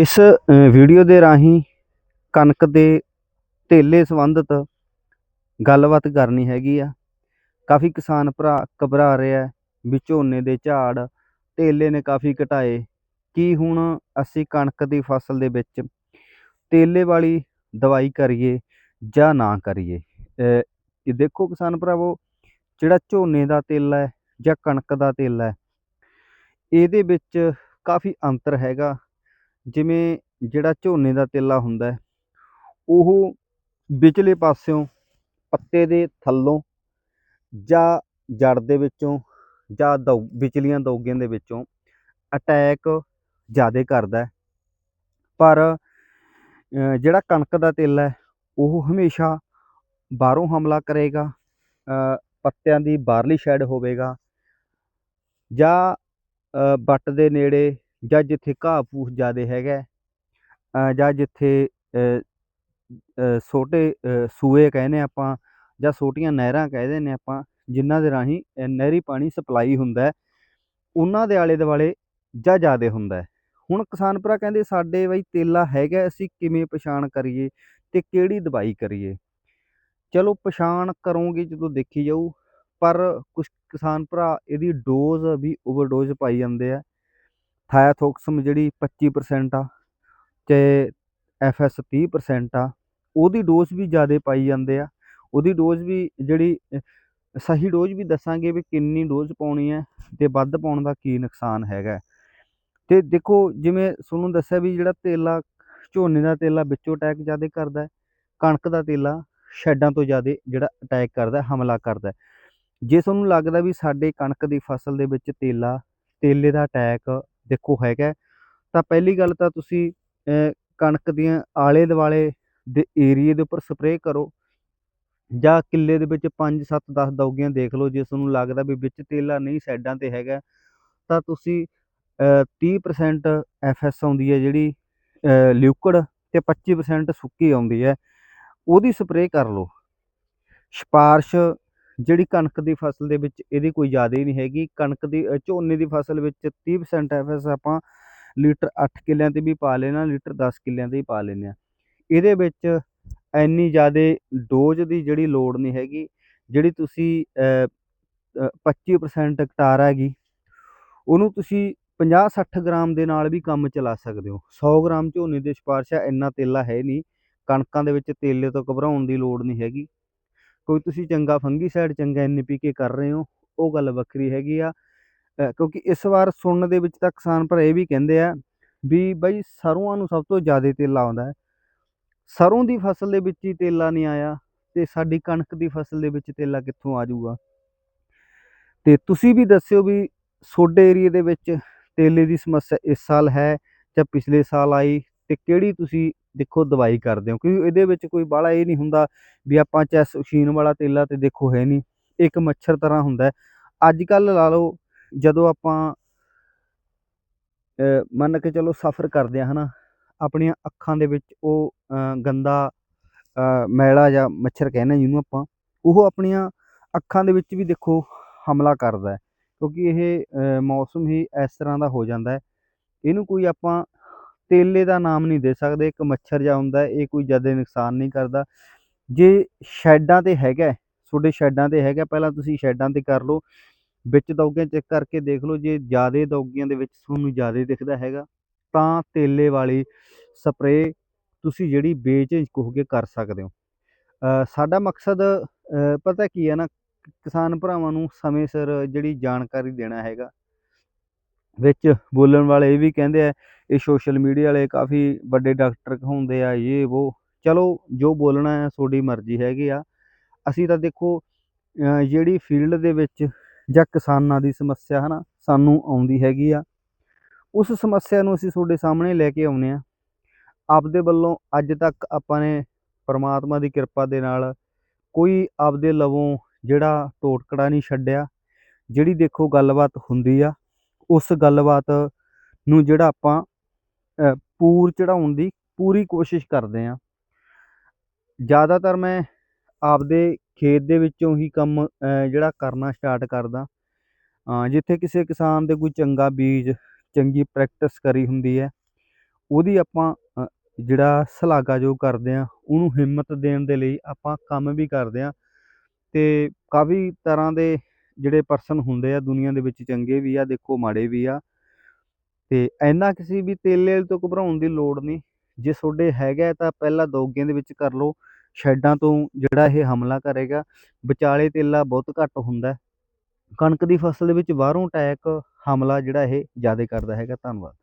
ਇਸ ਵੀਡੀਓ ਦੇ ਰਾਹੀਂ ਕਣਕ ਦੇ ਧੇਲੇ ਸੰਬੰਧਿਤ ਗੱਲਬਾਤ ਕਰਨੀ ਹੈਗੀ ਆ। ਕਾਫੀ ਕਿਸਾਨ ਭਰਾ ਘਬਰਾ ਰਿਹਾ ਵੀ ਝੋਨੇ ਦੇ ਝਾੜ, ਧੇਲੇ ਨੇ ਕਾਫੀ ਘਟਾਏ। ਕੀ ਹੁਣ ਅਸੀਂ ਕਣਕ ਦੀ ਫਸਲ ਦੇ ਵਿੱਚ ਤੇਲੇ ਵਾਲੀ ਦਵਾਈ ਕਰੀਏ ਜਾਂ ਨਾ ਕਰੀਏ? ਇਹ ਦੇਖੋ ਕਿਸਾਨ ਭਰਾਵੋ, ਜਿਹੜਾ ਝੋਨੇ ਦਾ ਤੇਲ ਹੈ ਜਾਂ ਕਣਕ ਦਾ ਤੇਲ ਹੈ, ਇਹਦੇ ਵਿੱਚ ਕਾਫੀ ਅੰਤਰ ਹੈਗਾ। ਜਿਵੇਂ ਜਿਹੜਾ ਝੋਨੇ ਦਾ ਤੇਲਾ ਹੁੰਦਾ ਉਹ ਵਿਚਲੇ ਪਾਸਿਓਂ ਪੱਤੇ ਦੇ ਥੱਲੋਂ ਜਾਂ ਜੜ ਦੇ ਵਿੱਚੋਂ ਜਾਂ ਦਉ ਵਿਚਲੀਆਂ ਦੌਗਿਆਂ ਦੇ ਵਿੱਚੋਂ ਅਟੈਕ ਜ਼ਿਆਦਾ ਕਰਦਾ ਪਰ ਜਿਹੜਾ ਕਣਕ ਦਾ ਤੇਲ ਹੈ ਉਹ ਹਮੇਸ਼ਾ ਬਾਹਰੋਂ ਹਮਲਾ ਕਰੇਗਾ ਪੱਤਿਆਂ ਦੀ ਬਾਹਰਲੀ ਸ਼ੈਡ ਹੋਵੇਗਾ ਜਾਂ ਅ, ਵੱਟ ਦੇ ਨੇੜੇ ਜਾਂ ਜਿੱਥੇ ਘਾਹ ਫੂਸ ਜ਼ਿਆਦਾ ਹੈਗਾ ਜਾਂ ਜਿੱਥੇ ਛੋਟੇ ਸੂਏ ਕਹਿੰਦੇ ਆਪਾਂ, ਜਾਂ ਛੋਟੀਆਂ ਨਹਿਰਾਂ ਕਹਿ ਦਿੰਦੇ ਆਪਾਂ, ਜਿਨ੍ਹਾਂ ਦੇ ਰਾਹੀਂ ਨਹਿਰੀ ਪਾਣੀ ਸਪਲਾਈ ਹੁੰਦਾ ਉਹਨਾਂ ਦੇ ਆਲੇ ਦੁਆਲੇ ਜਾਂ ਜ਼ਿਆਦਾ ਹੁੰਦਾ ਹੁਣ ਕਿਸਾਨ ਭਰਾ ਕਹਿੰਦੇ ਸਾਡੇ ਬਈ ਤੇਲਾ ਹੈਗਾ, ਅਸੀਂ ਕਿਵੇਂ ਪਛਾਣ ਕਰੀਏ ਤੇ ਕਿਹੜੀ ਦਵਾਈ ਕਰੀਏ? ਚਲੋ ਪਛਾਣ ਕਰੋਗੇ ਜਦੋਂ ਦੇਖੀ ਜਾਊ, ਪਰ ਕੁਝ ਕਿਸਾਨ ਭਰਾ ਇਹਦੀ ਡੋਜ਼ ਵੀ ਓਵਰਡੋਜ਼ ਪਾਈ ਜਾਂਦੇ ਆ। ਥਾਇਥੋਕਸਮ ਜਿਹੜੀ 25% ਆ ਤੇ ਐਫਐਸ 30% ਆ, ਉਹਦੀ ਡੋਜ਼ ਵੀ ਜ਼ਿਆਦਾ ਪਾਈ ਜਾਂਦੇ ਆ ਉਹਦੀ ਡੋਜ਼ ਵੀ ਜਿਹੜੀ, ਸਹੀ ਡੋਜ਼ ਵੀ ਦੱਸਾਂਗੇ ਵੀ ਕਿੰਨੀ ਡੋਜ਼ ਪਾਉਣੀ ਹੈ ਤੇ ਵੱਧ ਪਾਉਣ ਦਾ ਕੀ ਨੁਕਸਾਨ ਹੈਗਾ ਹੈ। ਤੇ ਦੇਖੋ, ਜਿਵੇਂ ਤੁਹਾਨੂੰ ਦੱਸਿਆ ਵੀ ਜਿਹੜਾ ਤੇਲਾ, ਝੋਨੇ ਦਾ ਤੇਲਾ ਵਿੱਚੋਂ ਅਟੈਕ ਜ਼ਿਆਦਾ ਕਰਦਾ ਹੈ, ਕਣਕ ਦਾ ਤੇਲਾ ਸ਼ੈਡਾਂ ਤੋਂ ਜ਼ਿਆਦਾ ਜਿਹੜਾ ਅਟੈਕ ਕਰਦਾ, ਹਮਲਾ ਕਰਦਾ ਜੇ ਤੁਹਾਨੂੰ ਲੱਗਦਾ ਵੀ ਸਾਡੇ ਕਣਕ ਦੀ ਫਸਲ ਦੇ ਵਿੱਚ ਤੇਲਾ, ਤੇਲੇ ਦਾ ਅਟੈਕ ਦੇਖੋ ਹੈਗਾ ਤਾਂ ਪਹਿਲੀ ਗੱਲ ਤਾਂ ਤੁਸੀਂ ਕਣਕ ਦੀਆਂ ਆਲੇ ਦੁਆਲੇ ਦੇ ਏਰੀਏ ਦੇ ਉੱਪਰ ਸਪਰੇਅ ਕਰੋ। ਜਾਂ ਕਿੱਲੇ ਦੇ ਵਿੱਚ 5 7 10 ਦੌਗੀਆਂ ਦੇਖ ਲਓ ਜੇ ਤੁਹਾਨੂੰ ਲੱਗਦਾ ਵੀ ਵਿੱਚ ਤੇਲਾ ਨਹੀਂ ਸਾਈਡਾਂ ਤੇ ਹੈਗਾ ਤਾਂ ਤੁਸੀਂ ਅ, 30% ਐਫਐਸ ਆਉਂਦੀ ਹੈ ਜਿਹੜੀ ਲਿਕੁਇਡ ਤੇ 25% ਸੁੱਕੀ ਆਉਂਦੀ ਹੈ। ਉਹਦੀ ਸਪਰੇਅ ਕਰ ਲਓ। ਸਪਾਰਸ਼ ਜਿਹੜੀ ਕਣਕ ਦੀ ਫਸਲ ਦੇ ਵਿੱਚ ਇਹਦੀ ਕੋਈ ਜ਼ਿਆਦਾ ਹੀ ਨਹੀਂ ਹੈਗੀ। ਕਣਕ ਦੀ ਝੋਨੇ ਦੀ ਫਸਲ ਵਿੱਚ 30% ਐਫਐਸ ਆਪਾਂ ਲੀਟਰ 8 ਕਿੱਲਿਆਂ ਤੇ ਵੀ ਪਾ ਲੈਣਾ ਲੀਟਰ 10 ਕਿੱਲਿਆਂ ਤੇ ਹੀ ਪਾ ਲੈਂਦੇ ਹਾਂ। ਇਹਦੇ ਵਿੱਚ ਇੰਨੀ ਜ਼ਿਆਦਾ ਡੋਜ਼ ਦੀ ਜਿਹੜੀ ਲੋੜ ਨਹੀਂ ਹੈਗੀ। ਜਿਹੜੀ ਤੁਸੀਂ ਅ, ਅ, 25% ਕਟਾਰ ਹੈਗੀ ਉਹਨੂੰ ਤੁਸੀਂ 50-60 ਗ੍ਰਾਮ ਦੇ ਨਾਲ ਵੀ ਕੰਮ ਚਲਾ ਸਕਦੇ ਹੋ। 100 ਗ੍ਰਾਮ ਝੋਨੇ ਦੀ ਸਿਫਾਰਿਸ਼ ਹੈ ਇੰਨਾ ਤੇਲਾ ਹੈ ਨਹੀਂ। ਕਣਕਾਂ ਦੇ ਵਿੱਚ ਤੇਲੇ ਤੋਂ ਘਬਰਾਉਣ ਦੀ ਲੋੜ ਨਹੀਂ ਹੈਗੀ। ਕੋਈ ਤੁਸੀਂ ਚੰਗਾ ਫੰਗੀਸਾਈਡ, ਚੰਗਾ ਐਨਪੀਕੇ ਕਰ ਰਹੇ ਹੋ, ਉਹ ਗੱਲ ਵੱਖਰੀ ਹੈਗੀ ਆ। ਕਿਉਂਕਿ ਇਸ ਵਾਰ ਸੁਣਨ ਦੇ ਵਿੱਚ ਤਾਂ ਕਿਸਾਨ ਭਰਾ ਇਹ ਵੀ ਕਹਿੰਦੇ ਆ ਵੀ ਬਾਈ ਸਰੋਂ ਨੂੰ ਸਭ ਤੋਂ ਜ਼ਿਆਦਾ ਤੇਲਾ ਆਉਂਦਾ ਹੈ। ਸਰੋਂ ਦੀ ਫਸਲ ਦੇ ਵਿੱਚ ਹੀ ਤੇਲਾ ਨਹੀਂ ਆਇਆ ਤੇ ਸਾਡੀ ਕਣਕ ਦੀ ਫਸਲ ਦੇ ਵਿੱਚ ਤੇਲਾ ਕਿੱਥੋਂ ਆ ਜਾਊਗਾ? ਤੇ ਤੁਸੀਂ ਵੀ ਦੱਸਿਓ ਵੀ ਤੁਹਾਡੇ ਏਰੀਏ ਦੇ ਵਿੱਚ ਤੇਲੇ ਦੀ ਸਮੱਸਿਆ ਇਸ ਸਾਲ ਹੈ ਜਾਂ ਪਿਛਲੇ ਸਾਲ ਆਈ ਤੇ ਕਿਹੜੀ ਤੁਸੀਂ ਦੇਖੋ ਦਵਾਈ ਕਰਦੇ ਹੋ? ਕਿਉਂਕਿ ਇਹਦੇ ਵਿੱਚ ਕੋਈ ਬਾਹਲਾ ਇਹ ਨਹੀਂ ਹੁੰਦਾ ਵੀ ਆਪਾਂ ਚੈਸ ਉਸ਼ੀਨ ਵਾਲਾ ਤੇਲਾ ਤੇ ਦੇਖੋ ਹੈ ਨਹੀਂ। ਇੱਕ ਮੱਛਰ ਤਰ੍ਹਾਂ ਹੁੰਦਾ ਅੱਜ ਕੱਲ ਲਾ ਲਓ, ਜਦੋਂ ਆਪਾਂ ਮੰਨ ਕੇ ਚਲੋ ਸਫ਼ਰ ਕਰਦੇ ਆ, ਹਨਾ? ਆਪਣੀਆਂ ਅੱਖਾਂ ਦੇ ਵਿੱਚ ਉਹ ਗੰਦਾ ਮੈਲਾ ਜਾਂ ਮੱਛਰ ਕਹਿੰਦੇ ਜਿਹਨੂੰ ਆਪਾਂ, ਉਹ ਆਪਣੀਆਂ ਅੱਖਾਂ ਦੇ ਵਿੱਚ ਵੀ ਦੇਖੋ ਹਮਲਾ ਕਰਦਾ ਕਿਉਂਕਿ ਇਹ ਮੌਸਮ ਹੀ ਇਸ ਤਰ੍ਹਾਂ ਦਾ ਹੋ ਜਾਂਦਾ ਇਹਨੂੰ ਕੋਈ ਆਪਾਂ ਤੇਲੇ ਦਾ ਨਾਮ ਨਹੀਂ ਦੇ ਸਕਦੇ, ਇੱਕ ਮੱਛਰ ਜਿਹਾ ਹੁੰਦਾ, ਇਹ ਕੋਈ ਜ਼ਿਆਦਾ ਨੁਕਸਾਨ ਨਹੀਂ ਕਰਦਾ। ਜੇ ਸ਼ੈਡਾਂ ਤੇ ਹੈਗਾ ਤੁਹਾਡੇ ਸ਼ੈਡਾਂ ਤੇ ਹੈਗਾ, ਪਹਿਲਾਂ ਤੁਸੀਂ ਸ਼ੈਡਾਂ ਤੇ ਕਰ ਲਓ, ਵਿੱਚ ਦੌਗੀਆਂ ਚੈੱਕ ਕਰਕੇ ਦੇਖ ਲਓ, ਜੇ ਜ਼ਿਆਦਾ ਦੌਗੀਆਂ ਦੇ ਵਿੱਚ ਤੁਹਾਨੂੰ ਜ਼ਿਆਦਾ ਦਿਖਦਾ ਹੈਗਾ, ਤਾਂ ਤੇਲੇ ਵਾਲੀ ਸਪਰੇਅ ਤੁਸੀਂ ਜਿਹੜੀ ਬੇਝਿਜਕ ਹੋ ਕੇ ਕਰ ਸਕਦੇ ਹੋ। ਸਾਡਾ ਮਕਸਦ ਪਤਾ ਕੀ ਹੈ ਨਾ, ਕਿਸਾਨ ਭਰਾਵਾਂ ਨੂੰ ਸਮੇਂ ਸਿਰ ਜਿਹੜੀ ਜਾਣਕਾਰੀ ਦੇਣਾ ਹੈਗਾ, ਵਿੱਚ ਬੋਲਣ ਵਾਲੇ ਇਹ ਵੀ ਕਹਿੰਦੇ ਆ ਇਹ ਸੋਸ਼ਲ ਮੀਡੀਆ ਵਾਲੇ ਕਾਫੀ ਵੱਡੇ ਡਾਕਟਰ ਕਹਾਉਂਦੇ ਆ ਇਹ ਵੋ। ਚਲੋ, ਜੋ ਬੋਲਣਾ ਹੈ, ਤੁਹਾਡੀ ਮਰਜ਼ੀ ਹੈਗੀ ਆ। ਅਸੀਂ ਤਾਂ ਦੇਖੋ ਜਿਹੜੀ ਫੀਲਡ ਦੇ ਵਿੱਚ ਜਾਂ ਕਿਸਾਨਾਂ ਦੀ ਸਮੱਸਿਆ ਹੈ ਨਾ ਸਾਨੂੰ ਆਉਂਦੀ ਹੈਗੀ ਆ, ਉਸ ਸਮੱਸਿਆ ਨੂੰ ਅਸੀਂ ਤੁਹਾਡੇ ਸਾਹਮਣੇ ਲੈ ਕੇ ਆਉਂਦੇ ਆ। ਆਪਦੇ ਵੱਲੋਂ ਅੱਜ ਤੱਕ ਆਪਾਂ ਨੇ ਪਰਮਾਤਮਾ ਦੀ ਕਿਰਪਾ ਦੇ ਨਾਲ ਕੋਈ ਆਪਦੇ ਲਵੋਂ ਜਿਹੜਾ ਟੋਟਕੜਾ ਨਹੀਂ ਛੱਡਿਆ, ਜਿਹੜੀ ਦੇਖੋ ਗੱਲਬਾਤ ਹੁੰਦੀ ਆ, ਉਸ ਗੱਲਬਾਤ ਨੂੰ ਜਿਹੜਾ ਆਪਾਂ ਪੂਰ ਚੜਾਉਣ ਦੀ ਪੂਰੀ ਕੋਸ਼ਿਸ਼ ਕਰਦੇ ਹਾਂ। ਜ਼ਿਆਦਾਤਰ ਮੈਂ ਆਪਦੇ ਖੇਤ ਦੇ ਵਿੱਚੋਂ ਹੀ ਕੰਮ ਜਿਹੜਾ ਕਰਨਾ ਸਟਾਰਟ ਕਰਦਾ। ਜਿੱਥੇ ਕਿਸੇ ਕਿਸਾਨ ਦੇ ਕੋਈ ਚੰਗਾ ਬੀਜ ਚੰਗੀ ਪ੍ਰੈਕਟਿਸ ਕਰੀ ਹੁੰਦੀ ਹੈ ਉਹਦੀ ਆਪਾਂ ਅ, ਜਿਹੜਾ ਸ਼ਲਾਘਾਯੋਗ ਕਰਦੇ ਹਾਂ ਉਹਨੂੰ ਹਿੰਮਤ ਦੇਣ ਦੇ ਲਈ ਆਪਾਂ ਕੰਮ ਵੀ ਕਰਦੇ ਹਾਂ। ਅਤੇ ਕਾਫੀ ਤਰ੍ਹਾਂ ਦੇ ਜਿਹੜੇ ਪਰਸਨ ਹੁੰਦੇ ਆ ਦੁਨੀਆ ਦੇ ਵਿੱਚ ਚੰਗੇ ਵੀ ਆ ਦੇਖੋ ਮਾੜੇ ਵੀ ਆ। ਅਤੇ ਇੰਨਾ ਕਿਸੇ ਵੀ ਤੇਲੇ ਤੋਂ ਘਬਰਾਉਣ ਦੀ ਲੋੜ ਨਹੀਂ। ਜੇ ਤੁਹਾਡੇ ਹੈਗਾ ਤਾਂ ਪਹਿਲਾਂ ਦੋਗਿਆਂ ਦੇ ਵਿੱਚ ਕਰ ਲਓ। ਸ਼ੈਡਾਂ ਤੋਂ ਜਿਹੜਾ ਇਹ ਹਮਲਾ ਕਰੇਗਾ, ਵਿਚਾਲੇ ਤੇਲਾ ਬਹੁਤ ਘੱਟ ਹੁੰਦਾ ਕਣਕ ਦੀ ਫਸਲ ਦੇ ਵਿੱਚ ਬਾਹਰੋਂ ਅਟੈਕ, ਹਮਲਾ ਜਿਹੜਾ ਇਹ ਜ਼ਿਆਦਾ ਕਰਦਾ ਹੈਗਾ। ਧੰਨਵਾਦ।